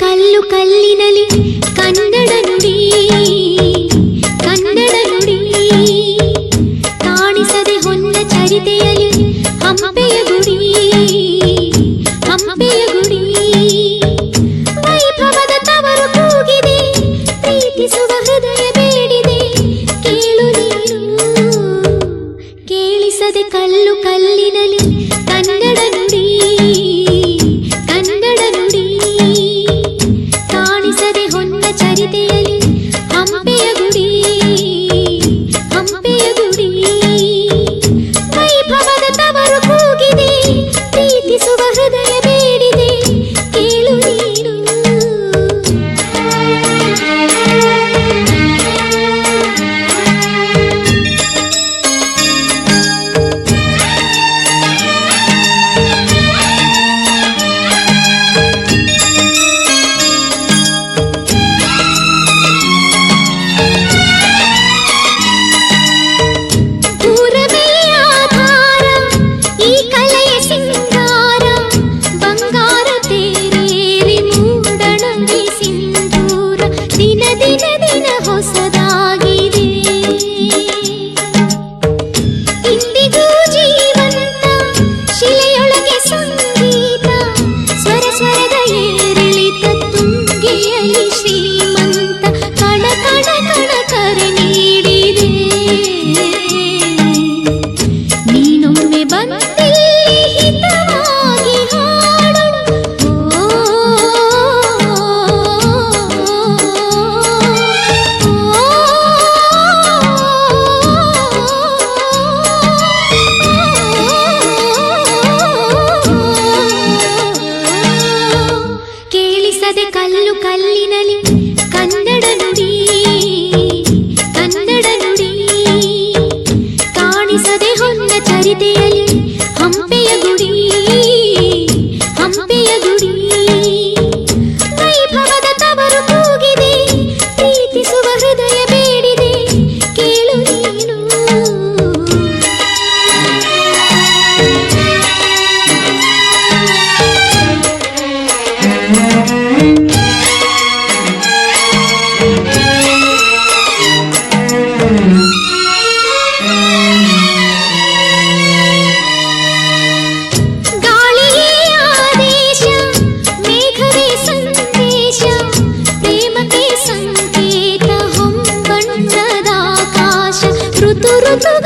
ಕಲ್ಲು ಕಲ್ಲಿನಲ್ಲಿ ಕನ್ನಡ ನುಡಿ ಕನ್ನಡ ನುಡಿ. ಕಾಣಿಸದೆ ಹೊನ್ನ ಚರಿತೆಯಲಿ ಹಂಪೆಯ ಗುಡಿ ಹಂಪೆಯ ಗುಡಿ. ವೈಭವದ ತವರು ಕೂಗಿದೆ, ಪ್ರೀತಿಸುವ ಹೃದಯ ಬೇಡಿದೆ. ಕೇಳು ನೀನು, ಕೇಳಿಸದೆ ಕಲ್ಲು ಕಲ್ಲಿನಲ್ಲಿ Let's.